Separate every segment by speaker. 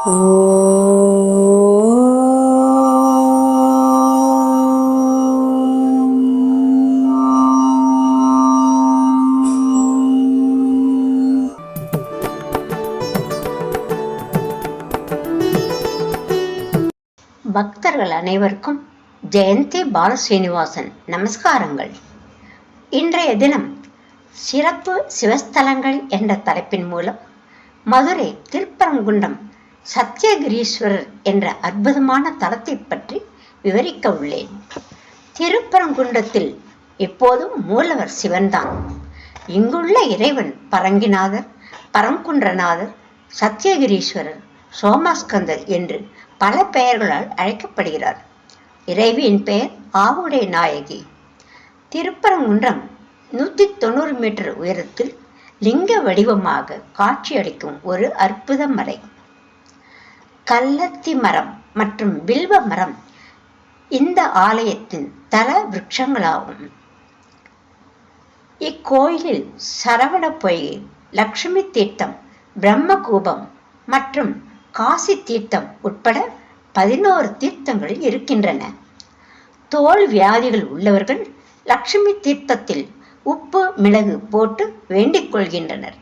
Speaker 1: பக்தர்கள் அனைவருக்கும் ஜெயந்தி பாலஸ்ரீனிவாசன் நமஸ்காரங்கள். இன்றைய தினம் சிறப்பு சிவஸ்தலங்கள் என்ற தலைப்பின் மூலம் மதுரை திருப்பரங்குன்றம் சத்தியகிரீஸ்வரர் என்ற அற்புதமான தலத்தை பற்றி விவரிக்க உள்ளேன். திருப்பரங்குன்றத்தில் எப்போதும் மூலவர் சிவன்தான். இங்குள்ள இறைவன் பரங்கிநாதர் பரங்குன்றநாதர் சத்தியகிரீஸ்வரர் சோமாஸ்கந்தர் என்று பல பெயர்களால் அழைக்கப்படுகிறார். இறைவியின் பெயர் ஆவுடை நாயகி. திருப்பரங்குன்றம் நூற்றி தொண்ணூறு மீட்டர் உயரத்தில் லிங்க வடிவமாக காட்சியளிக்கும் ஒரு அற்புத மலை. கல்லத்தி மரம் மற்றும் வில்வ மரம் இந்த ஆலயத்தின் தல விருட்சங்களாகும். இக்கோயிலில் சரவண பொய்கை லக்ஷ்மி தீர்த்தம் பிரம்மகூபம் மற்றும் காசி தீர்த்தம் உட்பட பதினோரு தீர்த்தங்கள் இருக்கின்றன. தோல் வியாதிகள் உள்ளவர்கள் லக்ஷ்மி தீர்த்தத்தில் உப்பு மிளகு போட்டு வேண்டிக் கொள்கின்றனர்.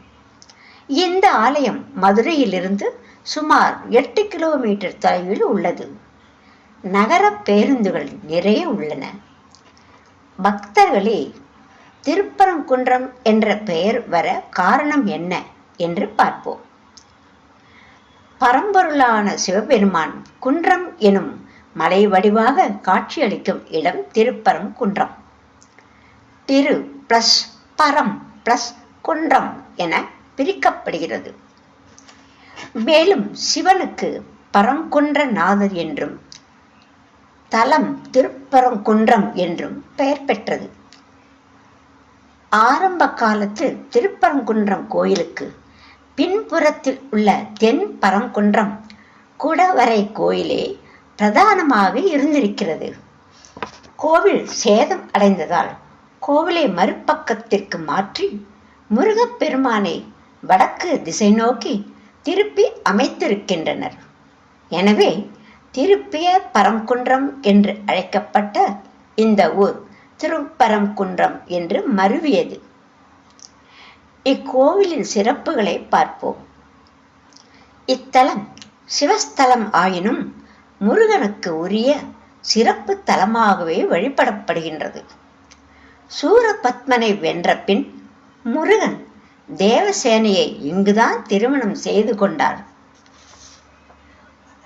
Speaker 1: இந்த ஆலயம் மதுரையிலிருந்து சுமார் எட்டு கிலோமீட்டர் தொலைவில் உள்ளது. நகர பேருந்துகள் நிறைய உள்ளன. பக்தர்களே திருப்பரங்குன்றம் என்ற பெயர் வர காரணம் என்ன என்று பார்ப்போம். பரம்பொருளான சிவபெருமான் குன்றம் எனும் மலை வடிவாக காட்சியளிக்கும் இடம் திருப்பரம் குன்றம் திரு பிளஸ் பரம் பிளஸ் குன்றம் என பிரிக்கப்படுகிறது. மேலும் சிவனுக்கு பரங்குன்ற நாதர் என்றும் தலம் திருப்பரங்குன்றம் என்றும் பெயர் பெற்றது. ஆரம்ப காலத்தில் திருப்பரங்குன்றம் கோயிலுக்கு பின்புறத்தில் உள்ள தென் பரங்குன்றம் குடவரை கோயிலே பிரதானமாக இருந்திருக்கிறது. கோவில் சேதம் அடைந்ததால் கோவிலை மறுபக்கத்திற்கு மாற்றி முருகப்பெருமானை வடக்கு திசை நோக்கி திருப்பி அமைத்திருக்கின்றனர். எனவே திருப்பிய பரங்குன்றம் என்று அழைக்கப்பட்ட இந்த ஊர் திருப்பரங்குன்றம் என்று மருவியது. இக்கோவிலின் சிறப்புகளை பார்ப்போம். இத்தலம் சிவஸ்தலம் ஆயினும் முருகனுக்கு உரிய சிறப்பு தலமாகவே வழிபடப்படுகின்றது. சூரபத்மனை வென்ற பின் முருகன் தேவசேனையை இங்குதான் திருமணம் செய்து கொண்டார்.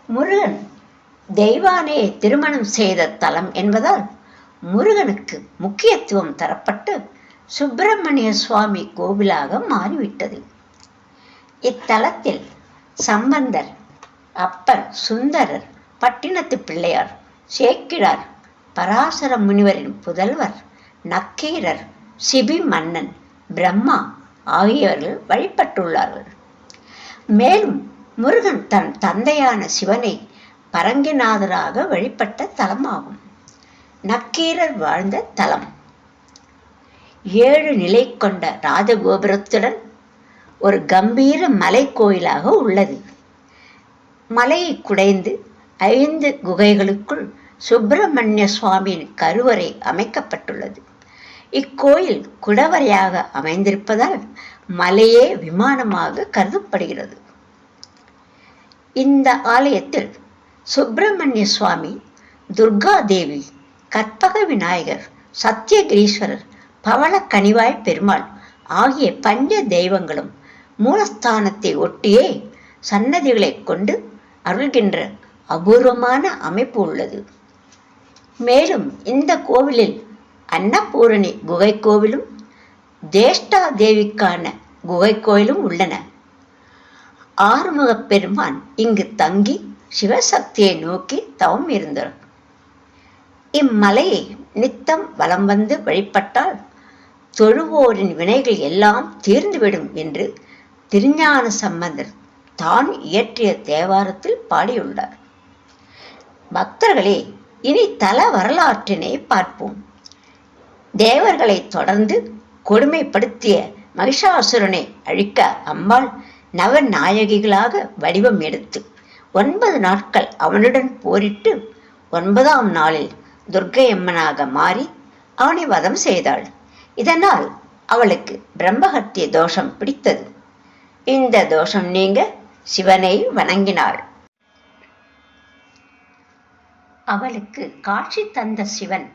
Speaker 1: முருகன் தெய்வானையை திருமணம் செய்த தலம் என்பதால் முருகனுக்கு முக்கியத்துவம் தரப்பட்டு சுப்பிரமணிய சுவாமி கோவிலாக மாறிவிட்டது. இத்தலத்தில் சம்பந்தர் அப்பர் சுந்தரர் பட்டினத்து பிள்ளையார் சேக்கிழார் பராசர முனிவரின் புதல்வர் நக்கீரர் சிபி மன்னன் பிரம்மா ஆகியவர்கள் வழிபட்டுள்ளார்கள். மேலும் முருகன் தன் தந்தையான சிவனை பரங்கிநாதராக வழிபட்ட தலமாகும். நக்கீரர் வாழ்ந்த தலம். ஏழு நிலை கொண்ட ராஜகோபுரத்துடன் ஒரு கம்பீர மலை கோயிலாக உள்ளது. மலையை குடைந்து ஐந்து குகைகளுக்குள் சுப்பிரமணிய சுவாமியின் கருவறை அமைக்கப்பட்டுள்ளது. இக்கோயில் குடவரையாக அமைந்திருப்பதால் மலையே விமானமாக கருதப்படுகிறது. இந்த ஆலயத்தில் சுப்பிரமணிய சுவாமி துர்கா தேவி கற்பக விநாயகர் சத்தியகிரீஸ்வரர் பவள கனிவாய் பெருமாள் ஆகிய பஞ்ச தெய்வங்களும் மூலஸ்தானத்தை ஒட்டியே சன்னதிகளை கொண்டு அருள்கின்ற அபூர்வமான அமைப்பு உள்ளது. மேலும் இந்த கோவிலில் அன்னபூரணி குகை கோவிலும் தேஷ்டா தேவிக்கான குகை கோயிலும் உள்ளன. ஆறுமுகப் பெருமான் இங்கு தங்கி சிவசக்தியை நோக்கி தவம் இருந்தார் இம்மலையை நித்தம் வலம் வந்து வழிபட்டால் தொழுவோரின் வினைகள் எல்லாம் தீர்ந்துவிடும் என்று திருஞான சம்பந்தர் தான் இயற்றிய தேவாரத்தில் பாடியுள்ளார். பக்தர்களே இனி தல வரலாற்றினை பார்ப்போம். தேவர்களை தொடர்ந்து கொடுமைப்படுத்திய மகிஷாசுரனை அழிக்க அம்பாள் நவநாயகிகளாக வடிவம் எடுத்து ஒன்பது நாட்கள் அவனுடன் போரிட்டு ஒன்பதாம் நாளில் துர்க்கையம்மனாக மாறி அவனை வதம் செய்தாள். இதனால் அவளுக்கு பிரம்மஹத்திய தோஷம் பிடித்தது. இந்த தோஷம் நீங்க சிவனை வணங்கினாள். அவளுக்கு காட்சி தந்த சிவன்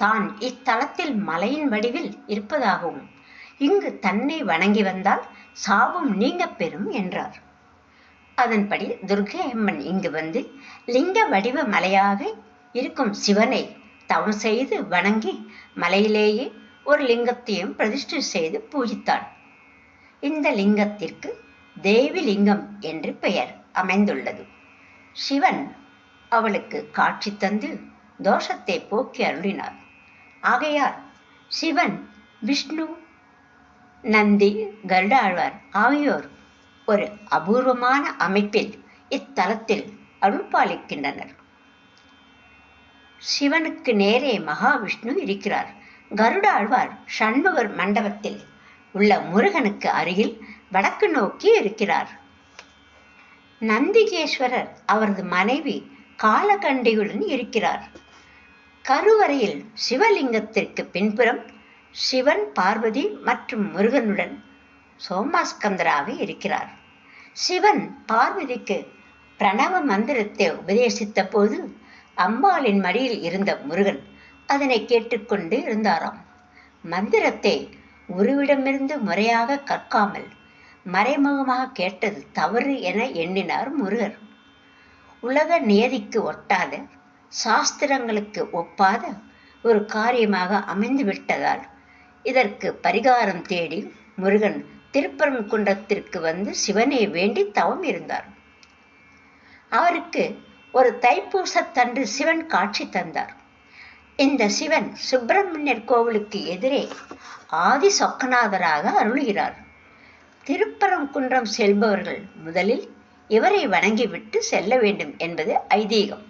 Speaker 1: தான் இத்தலத்தில் மலையின் வடிவில் இருப்பதாகவும் இங்கு தன்னை வணங்கி வந்தால் சாபம் நீங்க பெறும் என்றார். அதன்படி துர்கை அம்மன் இங்கு வந்து லிங்க வடிவ மலையாக இருக்கும் சிவனை தவம் செய்து வணங்கி மலையிலேயே ஒரு லிங்கத்தையும் பிரதிஷ்டை செய்து பூஜித்தாள். இந்த லிங்கத்திற்கு தேவி லிங்கம் என்று பெயர் அமைந்துள்ளது. சிவன் அவளுக்கு காட்சி தந்து தோஷத்தை போக்கி அருளினார். ஆகையால் சிவன் விஷ்ணு நந்தி கருடாழ்வார் ஆகியோர் ஒரு அபூர்வமான அமைப்பில் இத்தலத்தில் அருள்பாலிக்கின்றனர். சிவனுக்கு நேரே மகாவிஷ்ணு இருக்கிறார். கருடாழ்வார் சண்முகர் மண்டபத்தில் உள்ள முருகனுக்கு அருகில் வடக்கு நோக்கி இருக்கிறார். நந்திகேஸ்வரர் அவரது மனைவி காலகண்டியுடன் இருக்கிறார். கருவறையில் சிவலிங்கத்திற்கு பின்புறம் சிவன் பார்வதி மற்றும் முருகனுடன் சோமாஸ்கந்தராக இருக்கிறார். சிவன் பார்வதிக்கு பிரணவ மந்திரத்தை உபதேசித்த போது அம்பாளின் மடியில் இருந்த முருகன் அதனை கேட்டுக்கொண்டு இருந்தாராம். மந்திரத்தை குருவிடமிருந்து முறையாக கற்காமல் மறைமுகமாக கேட்டது தவறு என எண்ணினார் முருகர். உலக நியதிக்கு ஒட்டாத சாஸ்திரங்களுக்கு ஒப்பாத ஒரு காரியமாக அமைந்து விட்டதால் இதற்கு பரிகாரம் தேடி முருகன் திருப்பரங்குன்றத்திற்கு வந்து சிவனை வேண்டி தவம் இருந்தார். அவருக்கு ஒரு தைப்பூசத்தன்று சிவன் காட்சி தந்தார். இந்த சிவன் சுப்பிரமணியர் கோவிலுக்கு எதிரே ஆதி சொக்கநாதராக அருளுகிறார். திருப்பரங்குன்றம் செல்பவர்கள் முதலில் இவரை வணங்கிவிட்டு செல்ல வேண்டும் என்பது ஐதீகம்.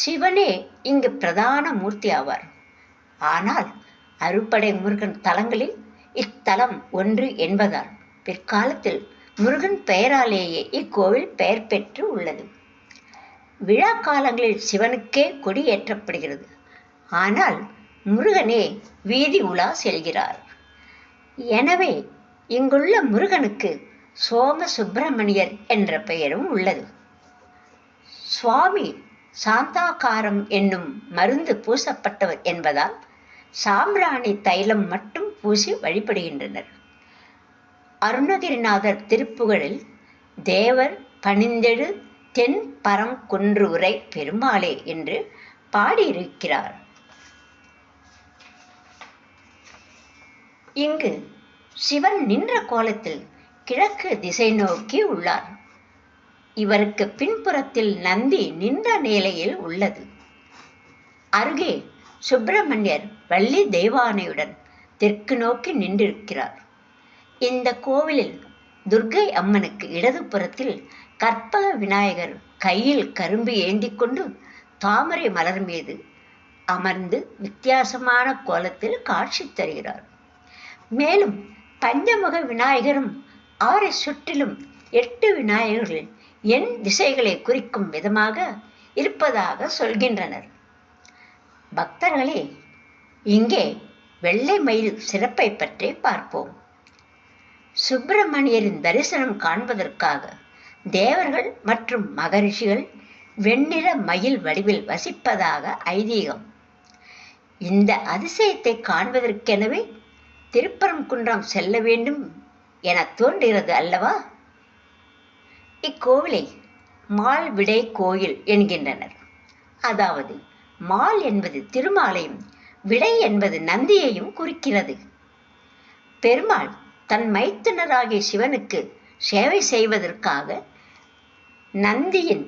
Speaker 1: சிவனே இங்கு பிரதான மூர்த்தி ஆவார் ஆனால் அறுப்படை முருகன் தலங்களில் இத்தலம் ஒன்று என்பதால் பிற்காலத்தில் முருகன் பெயராலேயே இக்கோவில் பெயர் பெற்று உள்ளது. விழா காலங்களில் சிவனுக்கே கொடி ஏற்றப்படுகிறது. ஆனால் முருகனே வீதி உலா செல்கிறார். எனவே இங்குள்ள முருகனுக்கு சோம சுப்பிரமணியர் என்ற பெயரும் உள்ளது. சுவாமி சாந்தாகாரம் என்னும் மருந்து பூசப்பட்டவர் என்பதால் சாம்பிராணி தைலம் மட்டும் பூசி வழிபடுகின்றனர். அருணகிரிநாதர் திருப்புகழில் தேவர் பணிந்தெழு தென் பரங்குன்று உரை பெருமாளே என்று பாடியிருக்கிறார். இங்கு சிவன் நின்ற கோலத்தில் கிழக்கு திசை நோக்கி உள்ளார். இவருக்கு பின்புறத்தில் நந்தி நின்ற நிலையில் உள்ளது. அருகே சுப்பிரமணியர் வள்ளி தெய்வானையுடன் தெற்கு நோக்கி நின்றிருக்கிறார். இந்த கோவிலில் துர்க்கை அம்மனுக்கு இடதுபுறத்தில் கற்பக விநாயகர் கையில் கரும்பு ஏந்தி கொண்டு தாமரை மலர் மீது அமர்ந்து வித்தியாசமான கோலத்தில் காட்சி தருகிறார். மேலும் பஞ்சமுக விநாயகரும் அவரை சுற்றிலும் எட்டு விநாயகர்கள் எண் திசைகளை குறிக்கும் விதமாக இருப்பதாக சொல்கின்றனர். பக்தர்களே இங்கே வெள்ளை மயில் சிறப்பை பற்றி பார்ப்போம். சுப்பிரமணியரின் தரிசனம் காண்பதற்காக தேவர்கள் மற்றும் மகரிஷிகள் வெண்ணிற மயில் வடிவில் வசிப்பதாக ஐதீகம். இந்த அதிசயத்தை காண்பதற்கெனவே திருப்பரங்குன்றம் செல்ல வேண்டும் என தோன்றுகிறது அல்லவா? இக்கோவிலை மால் விடை கோயில் என்கின்றனர். அதாவது மால் என்பது திருமாலையும் விடை என்பது நந்தியையும் குறிக்கிறது. பெருமாள் தன் மைத்துனராகிய சிவனுக்கு சேவை செய்வதற்காக நந்தியின்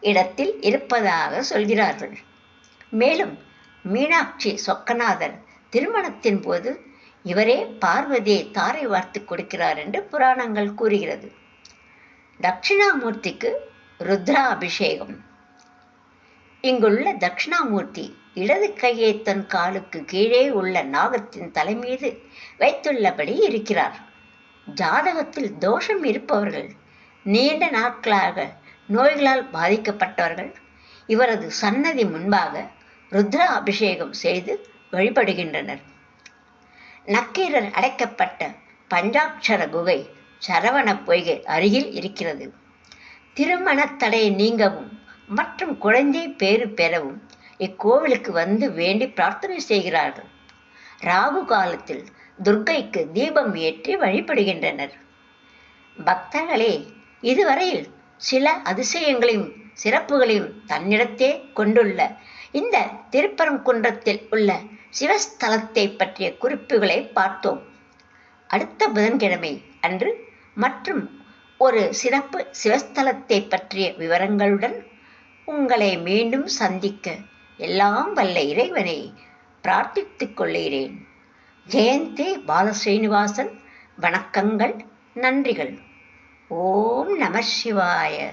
Speaker 1: இடத்தில் இருப்பதாக சொல்கிறார்கள். மேலும் மீனாட்சி சொக்கநாதர் திருமணத்தின் போது இவரே பார்வதியை தாரை வார்த்து கொடுக்கிறார் என்று புராணங்கள் கூறுகிறது. தட்சிணாமூர்த்திக்கு ருத்ரா அபிஷேகம் இங்குள்ள தட்சிணாமூர்த்தி இடது கையை தன் காலுக்கு கீழே உள்ள நாகத்தின் தலைமீது வைத்துள்ளபடி இருக்கிறார். ஜாதகத்தில் தோஷம் இருப்பவர்கள் நீண்ட நாட்களாக நோய்களால் பாதிக்கப்பட்டவர்கள் இவரது சன்னதி முன்பாக ருத்ர அபிஷேகம் செய்து வழிபடுகின்றனர். நக்கீரர் அடைக்கப்பட்ட பஞ்சாட்சர குகை சரவண பொய்கை அருகில் இருக்கிறது. திருமண தடையை நீங்கவும் மற்றும் குழந்தை பேறு பெறவும் இக்கோவிலுக்கு வந்து வேண்டி பிரார்த்தனை செய்கிறார்கள். ராகு காலத்தில் துர்க்கைக்கு தீபம் ஏற்றி வழிபடுகின்றனர். பக்தர்களே இதுவரையில் சில அதிசயங்களையும் சிறப்புகளையும் தன்னிடத்தே கொண்டுள்ள இந்த திருப்பரங்குன்றத்தில் உள்ள சிவஸ்தலத்தை பற்றிய குறிப்புகளை பார்த்தோம். அடுத்த புதன்கிழமை அன்று மற்றும் ஒரு சிறப்பு சிவஸ்தலத்தை பற்றிய விவரங்களுடன் உங்களை மீண்டும் சந்திக்க எல்லாம் வல்ல இறைவனை பிரார்த்தித்துக் கொள்கிறேன். ஜெயந்தே பாலஸ்ரீனிவாசன். வணக்கங்கள் நன்றிகள். ஓம் நம சிவாய.